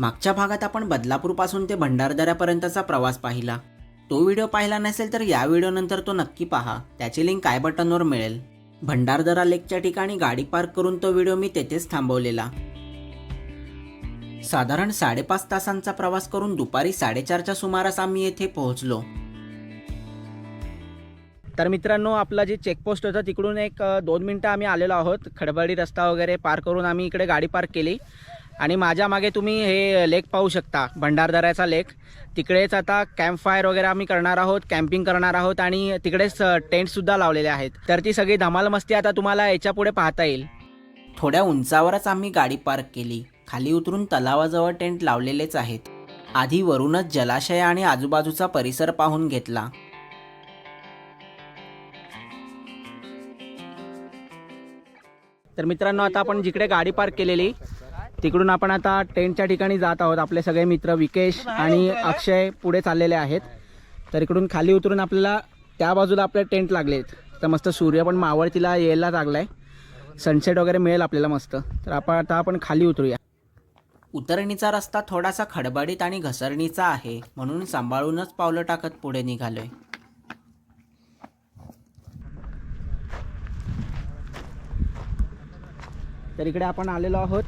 मागच्या भागात आपण बदलापूरपासून ते भंडारदऱ्यापर्यंतचा प्रवास पाहिला. तो व्हिडिओ पाहिला नसेल तर या व्हिडिओनंतर तो नक्की पहा. त्याची लिंक काय बटनवर मिळेल. भंडारदरा लेकच्या ठिकाणी गाडी पार्क करून तो व्हिडिओ मी तेथेच थांबवलेला. साधारण साडेपाच तासांचा प्रवास करून दुपारी साडेचारच्या सुमारास आम्ही येथे पोहोचलो. तर मित्रांनो आपला जे चेकपोस्ट होता तिकडून एक दोन मिनटं आम्ही आलेलो आहोत. खडबडी रस्ता वगैरे पार करून आम्ही इकडे गाडी पार्क केली. आणि माझ्या मागे तुम्ही हे लेक पाहू शकता भंडारदऱ्याचा लेक. तिकडेच आता कॅम्प फायर वगैरे आम्ही करणार आहोत कॅम्पिंग करणार आहोत आणि तिकडेच टेंटसुद्धा लावलेले आहेत. तर ती सगळी धमाल मस्ती आता तुम्हाला याच्यापुढे पाहता येईल. थोड्या उंचावरच आम्ही गाडी पार्क केली. खाली उतरून तलावाजवळ टेंट लावलेलेच आहेत. आधी वरूनच जलाशय आणि आजूबाजूचा परिसर पाहून घेतला. तर मित्रांनो आता आपण जिकडे गाडी पार्क केलेली तिकडून आपण आता टेंटच्या ठिकाणी जात आहोत. आपले सगळे मित्र विकेश आणि अक्षय पुढे चाललेले आहेत. तर इकडून खाली उतरून आपल्याला त्या बाजूला आपले टेंट लागलेत तर मस्त सूर्य पण मावळतीला यायला लागलाय. सनसेट वगैरे मिळेल आपल्याला मस्त. तर आपण आता आपण खाली उतरूया. उतरणीचा रस्ता थोडासा खडबडीत आणि घसरणीचा आहे. म्हणून सांभाळूनच पावलं टाकत पुढे निघालोय. तर इकडे आपण आलेलो आहोत.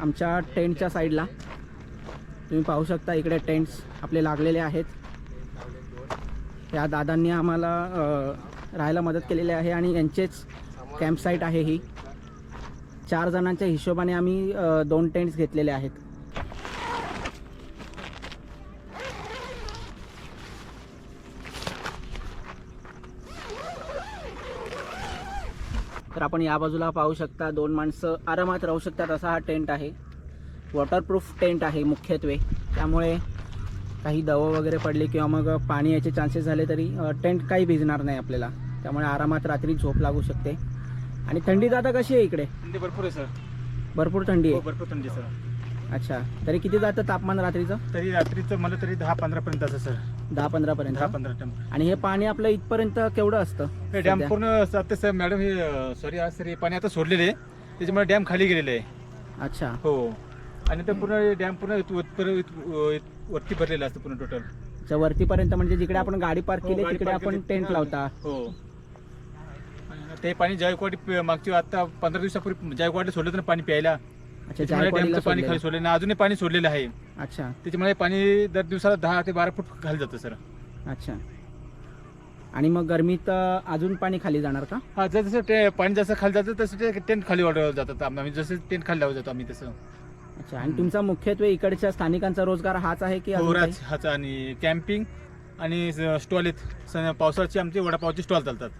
आमच्या टेंटच्या साईडला. तुम्ही पाहू शकता इकडे टेंट्स आपले लागलेले आहेत. या दादांनी आम्हाला राहायला मदत केलेली आहे आणि यांचेच कॅम्प साईट आहे ही. चार जणांच्या हिशोबाने आम्ही दोन टेंट्स घेतलेले आहेत. तर आपण या बाजूला पाहू शकता दोन माणसं आरामात राहू शकतात असा हा टेंट आहे. वॉटरप्रूफ टेंट आहे मुख्यत्वे. त्यामुळे काही दव वगैरे पडली किंवा मग पाणी याचे चान्सेस झाले तरी टेंट काही भिजणार नाही आपल्याला. त्यामुळे आरामात रात्री झोप लागू शकते. आणि थंडी जाता कशी आहे इकडे? थंडी भरपूर आहे सर भरपूर थंडी हो आहे भरपूर थंडी आहे, सर अच्छा. तरी किती जातं तापमान रात्रीचं? तरी रात्रीचं मला तरी दहा पंधरा पर्यंत असं सर दहा पंधरा पर्यंत. दहा पंधरा टन आणि हे पाणी आपलं इथपर्यंत केवढं असतं? हे डॅम सध्या? पूर्ण आता मॅडम हे सॉरी आज सर हे पाणी आता सोडलेले आहे. त्याच्यामुळे डॅम खाली गेलेले आहे. अच्छा. हो. आणि ते पूर्ण डॅम पूर्ण इत- वर- इत- वरती भरलेलं असतं पूर्ण टोटल च्या वरतीपर्यंत म्हणजे जिकडे आपण गाडी पार्क हो, केली तिकडे आपण. टेंट हा. लावता. हो. आणि ते पाणी जायकवाडी प- मागची आता पंधरा दिवसापूर्वी जायकवाडला सोडलं होतं ना पाणी प्यायला. अच्छा त्याच्यामुळे जायकवाडीला डॅमचं पाणी सोडलेलं. खाली सोडलेलं आहे. अजूनही पाणी सोडलेलं आहे. अच्छा. त्याच्यामुळे पाणी दर दिवसाला दहा ते बारा फूट खाली जातं सर. अच्छा. आणि मग गरमीत अं, अजून पाणी खाली जाणार का? हा जसं जसं ते पाणी जसं खाली जातं तसं ते टेंट खाली वाढवलं जातात आम्ही. जसं टेंट खाली लावत जातो आम्ही तसं. अच्छा. आणि तुमचा मुख्यत्वे इकडच्या स्थानिकांचा रोजगार हाच आहे की अजून? हाचा आणि कॅम्पिंग आणि स्टॉल आहेत. स- पावसाळ्याची आमचे वडापावचे स्टॉल चालतात.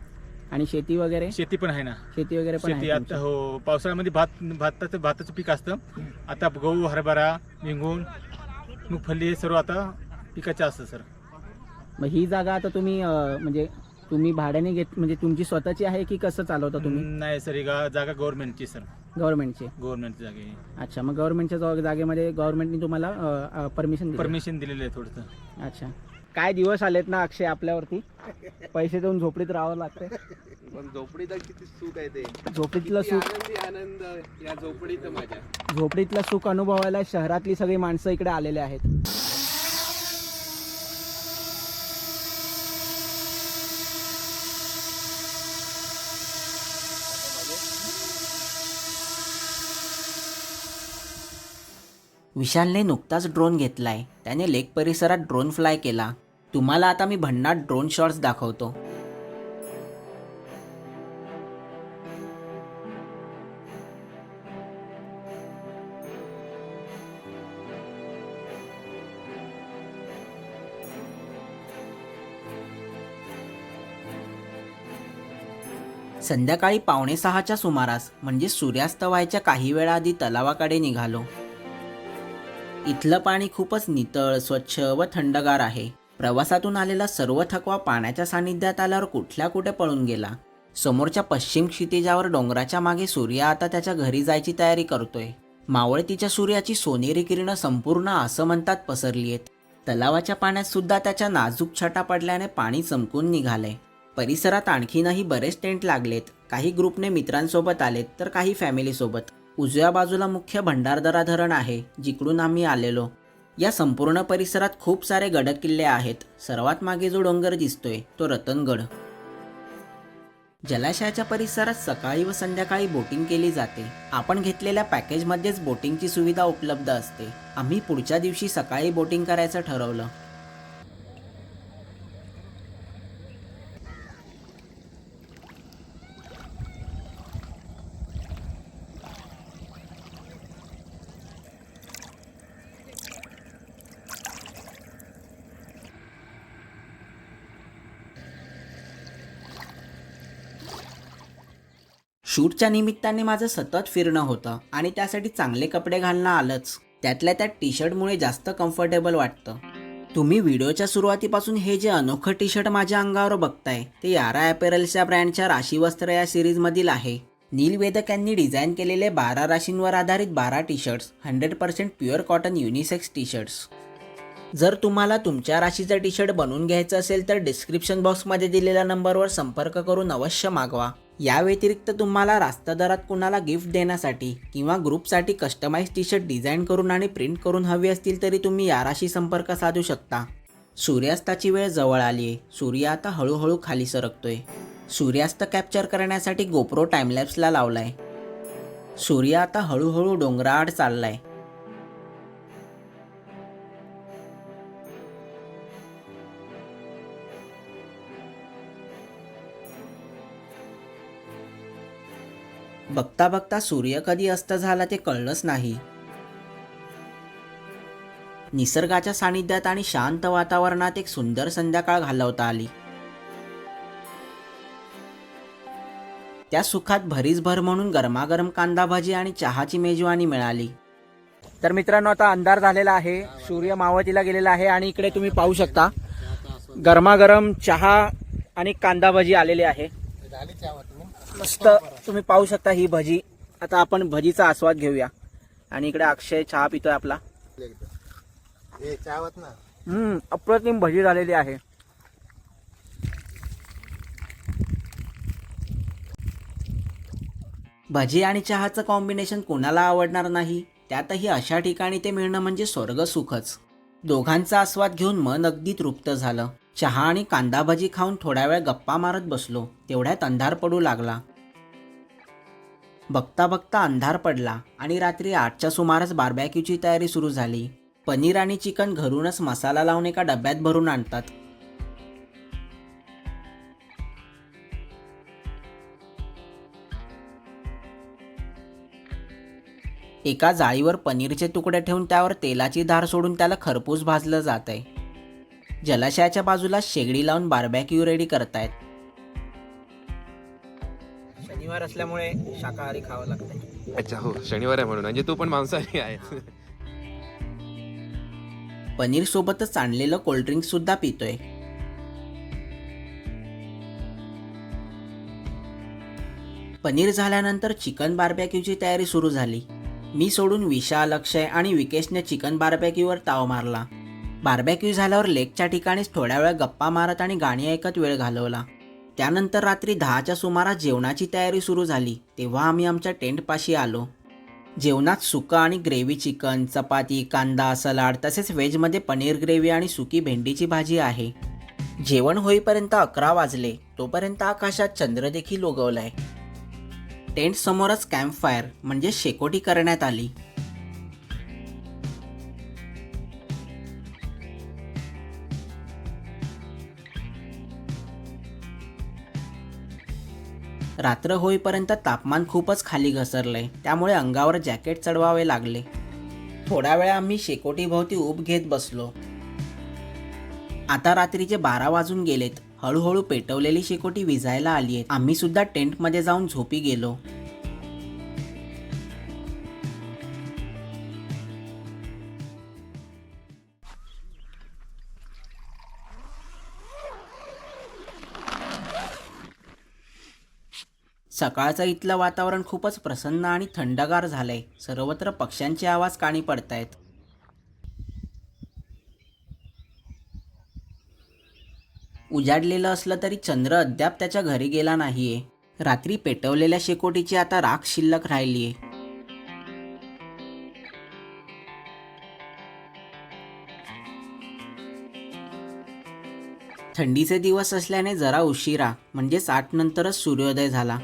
आणि शेती वगैरे? शेती पण आहे ना. शेती वगैरे पण शेती आहे आता हो पावसाळ्यामध्ये भात भाताचं भाताचं पीक असतं. आता गहू हरभरा विंगून मुगफल्ली हे सर्व आता पिकाचे असतं सर? मग ही जागा आता तुम्ही अं, म्हणजे तुम्ही भाड्याने घेत म्हणजे तुमची स्वतःची आहे की कसं चालवता तुम्ही? नाही सर ही गा- जागा गव्हर्नमेंटची सर. गव्हर्नमेंटची गव्हर्नमेंटची जागा आहे. अच्छा मग गव्हर्नमेंटच्या जाग- जागेमध्ये गव्हर्नमेंटने तुम्हाला परमिशन परमिशन दिलेलं आहे थोडंसं. अच्छा. काय दिवस आलेत ना अक्षय आपल्यावरती? पैसे देऊन झोपडीत राहावं लागतंय. पण झोपडीत किती सुख आहे ते. झोपडीतलं किती सुख आनंदी आनंद या झोपडीत माझ्या. झोपडीतलं सुख अनुभवायला शहरातली सगळी माणसं इकडे आलेले आहेत. विशालने नुकताच ड्रोन घेतलाय. त्याने लेक परिसरात ड्रोन फ्लाय केला. तुम्हाला आता मी भन्नाट ड्रोन शॉट्स दाखवतो. संध्याकाळी पावणे सहाच्या सुमारास म्हणजे सूर्यास्त व्हायच्या काही वेळा आधी तलावाकडे निघालो. इथलं पाणी खूपच नितळ स्वच्छ व थंडगार आहे. प्रवासातून आलेला सर्व थकवा पाण्याच्या सानिध्यात आल्यावर कुठल्या कुठे पळून गेला? समोरच्या पश्चिम क्षितिजावर डोंगराच्या मागे सूर्य आता त्याच्या घरी जायची तयारी करतोय. मावळतीच्या सूर्याची सोनेरी किरणं संपूर्ण असं म्हणतात पसरली आहेत तलावाच्या पाण्यात सुद्धा त्याच्या नाजूक छटा पडल्याने पाणी चमकून निघालंय. परिसरात आणखीनही बरेच टेंट लागलेत. काही ग्रुपने मित्रांसोबत आलेत तर काही फॅमिलीसोबत. उजव्या बाजूला मुख्य भंडारदरा धरण आहे जिकडून आम्ही आलेलो. या संपूर्ण परिसरात खूप सारे गडकिल्ले आहेत. सर्वात मागे जो डोंगर दिसतोय तो रतनगड. जलाशयाच्या परिसरात सकाळी व संध्याकाळी बोटिंग केली जाते. आपण घेतलेल्या पॅकेजमध्येच बोटिंगची सुविधा उपलब्ध असते. आम्ही पुढच्या दिवशी सकाळी बोटिंग करायचं ठरवलं. शूटच्या निमित्ताने माझं सतत फिरणं होतं आणि त्यासाठी चांगले कपडे घालणं आलंच. त्यातल्या त्यात टी शर्टमुळे जास्त कम्फर्टेबल वाटतं. तुम्ही व्हिडिओच्या सुरुवातीपासून हे जे अनोखं टी शर्ट माझ्या अंगावर बघताय ते यारा ॲपेरल्सच्या ब्रँडच्या राशी वस्त्र या सिरीजमधील आहे. नील वेदक यांनी डिझाईन केलेले बारा राशींवर आधारित बारा T shirts hundred percent pure cotton unisex T shirts जर तुम्हाला तुमच्या राशीचं टी शर्ट बनवून घ्यायचं असेल तर डिस्क्रिप्शन बॉक्समध्ये दिलेल्या नंबरवर संपर्क करून अवश्य मागवा. या व्यतिरिक्त तुम्हाला रास्त दरात कुणाला गिफ्ट देण्यासाठी किंवा ग्रुपसाठी कस्टमाइज टी शर्ट डिझाईन करून आणि प्रिंट करून हवी असतील तरी तुम्ही याराशी संपर्क साधू शकता. सूर्यास्ताची वेळ जवळ आली आहे सूर्य आता हळूहळू खाली सरकतोय. सूर्यास्त कॅप्चर करण्यासाठी गोप्रो टाइमलॅप्सला लावलाय. सूर्य आता हळूहळू डोंगराआड चाललाय. बघता बघता सूर्य कधी अस्त झाला ते कळलंच नाही. निसर्गाच्या सानिध्यात आणि शांत वातावरणात एक सुंदर संध्याकाळ घालवता आली. त्या सुखात भरीस भर म्हणून गरमागरम कांदा भाजी आणि चहाची मेजवानी मिळाली. तर मित्रांनो आता अंधार झालेला आहे. सूर्य मावतीला गेलेला आहे आणि इकडे तुम्ही पाहू शकता गरमागरम चहा आणि कांदा भाजी आलेली आहे. मस्त तुम्ही पाहू शकता ही भजी. आता आपण भजीचा आस्वाद घेऊया. आणि इकडे अक्षय चहा पितोय आपला. हम्म अप्रतिम भजी झालेली आहे. भजी आणि चहाचं कॉम्बिनेशन कोणाला आवडणार नाही? त्यातही अशा ठिकाणी ते मिळणं म्हणजे स्वर्ग सुखच दोघांचा आस्वाद घेऊन मन अगदी तृप्त झालं. चहा आणि कांदा भजी खाऊन थोड्या वेळ गप्पा मारत बसलो. तेवढ्यात अंधार पडू लागला. बघता बघता अंधार पडला आणि रात्री आठच्या सुमारास बारबॅक्यूची तयारी सुरू झाली. पनीर आणि चिकन घरूनच मसाला लावून एका डब्यात भरून आणतात. एका जाळीवर पनीरचे तुकडे ठेवून त्यावर तेलाची धार सोडून त्याला खरपूस भाजलं जात आहे जलाशयाच्या बाजूला शेगडी लावून बारबॅक्यू रेडी करतायत. शनिवार असल्यामुळे शाकाहारी खावं लागतंय. अच्छा हो शनिवार आहे म्हणून. म्हणजे तू पण मांसाहारी आहे पनीर सोबतच आणलेलं कोल्ड्रिंक सुद्धा पितोय. पनीर झाल्यानंतर चिकन बारबॅक्यूची तयारी सुरू झाली. मी सोडून विशाल अक्षय आणि विकेशने चिकन बारबॅक्यूवर ताव मारला. बार्बेक्यू झाल्यावर लेकच्या ठिकाणीच थोड्या वेळ गप्पा मारत आणि गाणी ऐकत वेळ घालवला. त्यानंतर रात्री दहाच्या सुमारास जेवणाची तयारी सुरू झाली तेव्हा आम्ही आमच्या टेंटपाशी आलो. जेवणात सुका आणि ग्रेव्ही चिकन चपाती कांदा सलाड तसेच व्हेजमध्ये पनीर ग्रेव्ही आणि सुकी भेंडीची भाजी आहे. जेवण होईपर्यंत अकरा वाजले तोपर्यंत आकाशात चंद्र देखील उगवलाय. टेंट समोरच कॅम्प फायर म्हणजे शेकोटी करण्यात आली. रात्र होईपर्यंत तापमान खूपच खाली घसरले त्यामुळे अंगावर जॅकेट चढवावे लागले. थोड्या वेळा आम्ही शेकोटीभोवती भोवती घेत बसलो. आता रात्रीचे बारा वाजून गेलेत. हळूहळू पेटवलेली शेकोटी विजायला आली आहे आम्ही सुद्धा टेंटमध्ये जाऊन झोपी गेलो. सकाळचं इथलं वातावरण खूपच प्रसन्न आणि थंडगार झालं आहे सर्वत्र पक्ष्यांचे आवाज काणी पडत आहेत उजाडलेलं असलं तरी चंद्र अद्याप त्याच्या घरी गेला नाही आहे रात्री पेटवलेल्या शेकोटीची आता राख शिल्लक राहिली आहे थंडीचे दिवस असल्याने जरा उशिरा म्हणजेच आठ नंतरच सूर्योदय झाला.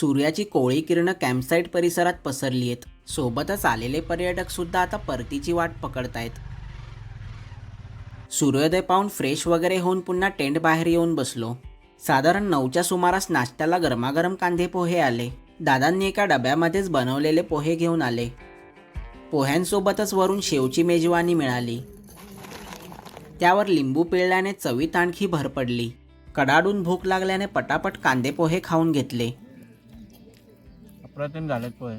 सूर्याची कोळी किरणं कॅम्पसाईट परिसरात पसरली आहेत. सोबतच आलेले पर्यटक सुद्धा आता परतीची वाट पकडतायत सूर्योदय पाहून फ्रेश वगैरे होऊन पुन्हा टेंट बाहेर येऊन बसलो. साधारण नऊच्या सुमारास नाश्त्याला गरमागरम कांदे पोहे आले. दादांनी एका डब्यामध्येच बनवलेले पोहे घेऊन आले. पोह्यांसोबतच वरून शेवची मेजवानी मिळाली. त्यावर लिंबू पिळल्याने चवीत आणखी भर पडली. कडाडून भूक लागल्याने पटापट कांदे पोहे खाऊन घेतले. अप्रतिम झालेत पोहे.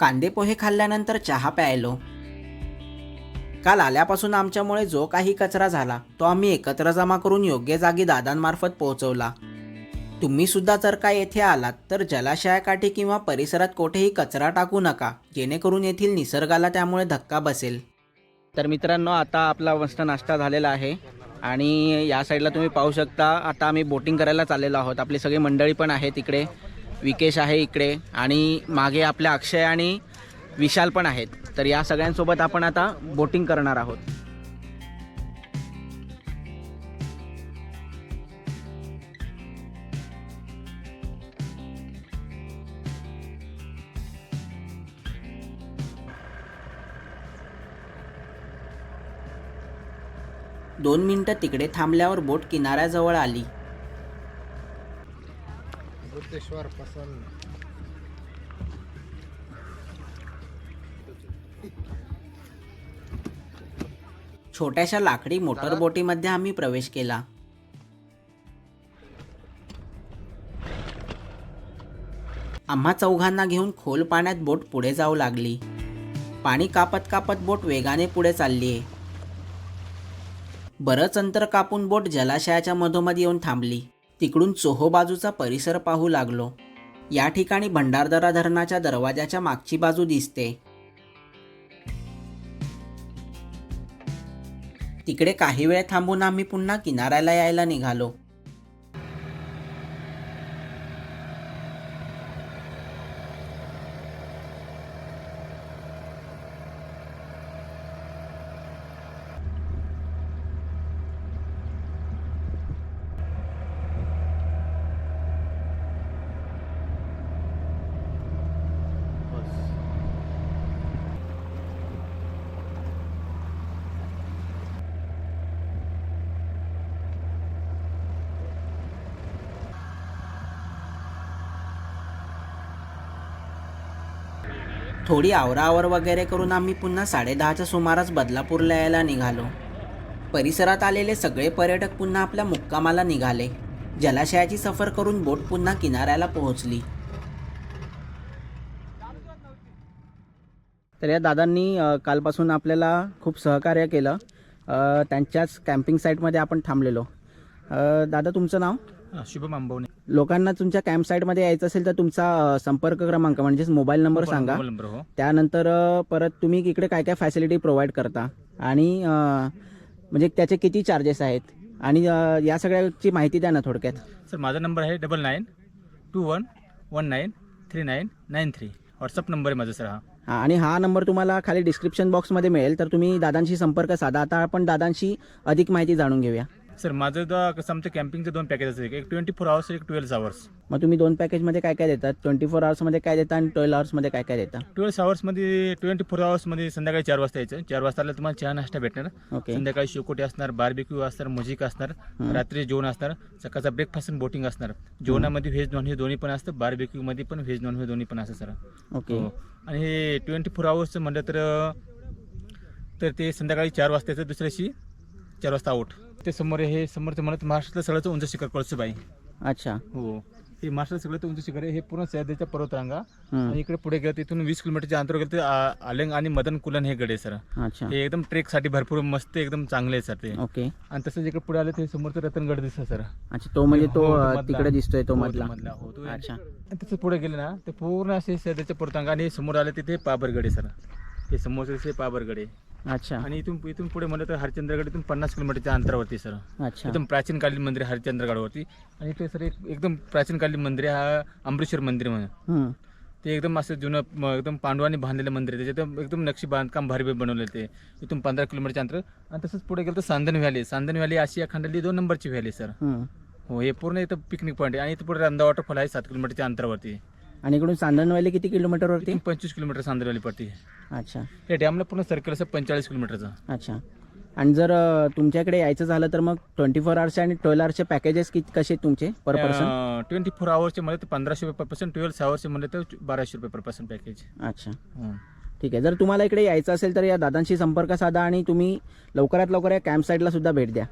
कांदे पोहे खाल्ल्यानंतर चहा प्यायलो. काल आल्यापासून आमच्यामुळे जो काही कचरा झाला तो आम्ही एकत्र जमा करून योग्य जागी दादांमार्फत पोहोचवला. तुम्ही सुद्धा जर का येथे आलात तर जलाशयाकाठी किंवा परिसरात कोठेही कचरा टाकू नका जेणेकरून येथील निसर्गाला त्यामुळे धक्का बसेल. तर मित्रांनो आता आपला मस्त नाश्ता झालेला आहे. आणि या साईडला तुम्ही पाहू शकता आता आम्ही बोटिंग करायला चाललेलो आहोत. आपली सगळी मंडळी पण आहे तिकडे विकेश आहे इकडे. आणि मागे आपल्या अक्षय आणि विशाल पण आहेत. तर या सगळ्यांसोबत आपण आता बोटिंग करणार आहोत. दोन मिनिटं तिकडे थांबल्यावर बोट किनाऱ्याजवळ आली. छोट्याशा लाकडी मोटर बोटीमध्ये आम्ही प्रवेश केला. आम्हा चौघांना घेऊन खोल पाण्यात बोट पुढे जाऊ लागली. पाणी कापत कापत बोट वेगाने पुढे चाललीये. बरंच अंतर कापून बोट जलाशयाच्या मधोमध येऊन थांबली. तिकडून चोहो बाजूचा परिसर पाहू लागलो. या ठिकाणी भंडारदरा धरणाच्या दरवाजाच्या मागची बाजू दिसते. तिकडे काही वेळ थांबून आम्ही पुन्हा किनाऱ्याला यायला निघालो. थोडी आवरावर वगैरे करून आम्ही पुन्हा साडेदहाच्या सुमारास बदलापूरला यायला निघालो. परिसरात आलेले सगळे पर्यटक पुन्हा आपल्या मुक्कामाला निघाले. जलाशयाची सफर करून बोट पुन्हा किनाऱ्याला पोहोचली. तर या दादांनी कालपासून आपल्याला खूप सहकार्य केलं. त्यांच्याच कॅम्पिंग साईटमध्ये आपण थांबलेलो. दादा तुमचं नाव? शुभम आंबवणे लोकांना तुमच्या कॅम्प साईटमध्ये यायचं असेल तर तुमचा संपर्क क्रमांक म्हणजेच मोबाईल नंबर सांगा. मोबाईल नंबर हो. त्यानंतर परत तुम्ही इकडे काय काय फॅसिलिटी प्रोव्हाइड करता? आणि म्हणजे त्याचे किती चार्जेस आहेत? आणि या सगळ्याची माहिती द्या ना थोडक्यात. सर माझा नंबर आहे double nine two one one nine three nine nine three WhatsApp number आहे माझा सर हा. हा, आणि हा नंबर तुम्हाला खाली डिस्क्रिप्शन बॉक्समध्ये मिळेल. तर तुम्ही दादांशी संपर्क साधा. आता आपण दादांशी अधिक माहिती जाणून घेऊया. सर माझं दा कसं आमचं कॅम्पिंगचे दोन पॅकेज असतात एक ट्वेंटी फोर आवर्स एक ट्वेल्व आवर्स मग तुम्ही दोन पॅकेजमध्ये काय काय देतात? ट्वेंटी फोर आवर्समध्ये काय देता आणि ट्वेल्व आवर्समध्ये काय काय देता? ट्वेल्व आवर्समध्ये ट्वेंटी फोर आवर्समध्ये संध्याकाळी चार वाजता यायचं. चार वाजता आलं तुम्हाला चहा नाश्ता भेटणार. ओके संध्याकाळी शिवकोटी असणार बार्बिक्यू असणार म्युझिक असणार रात्री जेवण असणार सकाळचा ब्रेकफास्ट आणि बोटिंग असणार. जेवणामध्ये व्हेज नॉन व्हेज दोन्ही पण असतं बार्बिक्यूमध्ये पण व्हेज नॉन व्हेज दोन्ही पण असतं सर ओके हो. आणि हे ट्वेंटी फोर आवर्सचं म्हणलं तर तर ते संध्याकाळी चार वाजताचं दुसऱ्याशी चार वाजता आउट ते समोर हे समोरचं म्हणत महाराष्ट्रातलं सगळ्याचं उंच शिखर कळसुबाई. अच्छा. हो. हे महाराष्ट्रात सगळ्यात उंच शिखर आहे हे पूर्ण सह्याद्रीच्या पर्वतरांगा. हम्म. आणि इकडे पुढे गेलं तिथून वीस किलोमीटरच्या अंतर गेलं ते आ- आलंग आणि मदन कुलन हे गड सर. अच्छा. हे एकदम ट्रेकसाठी भरपूर मस्त एकदम चांगले आहे सर ते. ओके. आणि तसंच इकडे पुढे आलं ते समोरचं रतनगड दिसतं सर. अच्छा तो म्हणजे तो हो, तो अ, मधला. तिकडे दिसतोय तो हो, मधला. मधला. हो तो. अच्छा. आणि तसं पुढे गेले ना ते पूर्ण असे सह्याद्रीच्या पर्वतरांगा आणि समोर आले तिथे पाबरगड आहे सर. हे समोरचं ते पाबरगड आहे. अच्छा. आणि इथून इथून पुढे म्हणलं तर हरिश्चंद्रगड इथून पन्नास किलोमीटरच्या अंतरावरती सर. अच्छा. एकदम प्राचीन कालीन मंदिर आहे हरिश्चंद्रगडावरती. आणि ते सर एक एकदम प्राचीन कालीन मंदिर आहे हा अमृतसर मंदिर म्हणून. ते एकदम असं जुनं एकदम पांडवांनी बांधलेलं मंदिर आहे. त्याच्यात एकदम नक्षी बांधकाम भारी बनवलेलं ते. इथून पंधरा किलोमीटरच्या अंतर. आणि तसंच पुढे गेलं तर सांदन व्हॅली. सांदन व्हॅली आशिया खंडातली दोन नंबरची व्हॅली सर. हं. हो हे पूर्ण इथं पिकनिक पॉईंट आहे. आणि इथं पुढे रंदा वॉटरफॉल आहे सात किलोमीटरच्या अंतरावरती. आणि इकडून चांदणवाली किती किलोमीटरवरती पंचवीस किलोमीटर सांदन व्हॅली पडते. अच्छा. या डॅमला पूर्ण सर्कल असं पंचेचाळीस किलोमीटरचं. अच्छा. आणि जर अ, तुमच्याकडे यायचं झालं तर मग ट्वेंटी फोर आवर्सचे आणि ट्वेल्व आवर्सचे पॅकेजेस किती कसे आहेत तुमचे पर पर्सन ट्वेंटी फोर आवर्सचे म्हणले तर पंधराशे रुपये पर पर्सन ट्वेल्व आवर्सचे म्हणले तर बाराशे रुपये पर पर्सन पॅकेज अच्छा. ठीक आहे. जर तुम्हाला इकडे यायचं असेल तर या दादांशी संपर्क साधा आणि तुम्ही लवकरात लवकर या कॅम्प साईडला सुद्धा भेट द्या.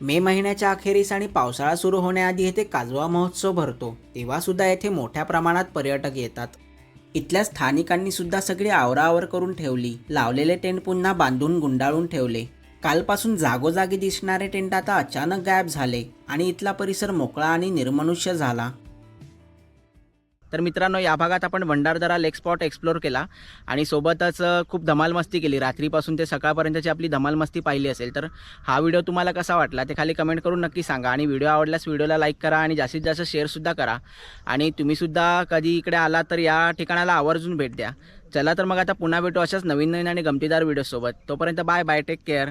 मे महिन्याच्या अखेरीस आणि पावसाळा सुरू होण्याआधी येथे काजवा महोत्सव भरतो. तेव्हा सुद्धा येथे मोठ्या प्रमाणात पर्यटक येतात. इथल्या स्थानिकांनी सुद्धा सगळी आवराआवर करून ठेवली. लावलेले टेंट पुन्हा बांधून गुंडाळून ठेवले. कालपासून जागोजागी दिसणारे टेंट आता अचानक गायब झाले आणि इथला परिसर मोकळा आणि निर्मनुष्य झाला. तर मित्रांनो या भागात आपण भंडारदरा लेक स्पॉट एक्सप्लोर केला आणि सोबतच खूप धमालमस्ती केली. रात्रीपासून ते सकाळपर्यंतची आपली धमालमस्ती पाहिली असेल तर हा व्हिडिओ तुम्हाला कसा वाटला ते खाली कमेंट करून नक्की सांगा आणि व्हिडिओ आवडल्यास व्हिडिओला लाईक करा आणि जास्तीत जास्त शेअरसुद्धा करा. आणि तुम्हीसुद्धा कधी इकडे आला तर या ठिकाणाला आवर्जून भेट द्या. चला तर मग आता पुन्हा भेटू अशाच नवीन नवीन आणि गमतीदार व्हिडिओसोबत तोपर्यंत बाय बाय टेक केअर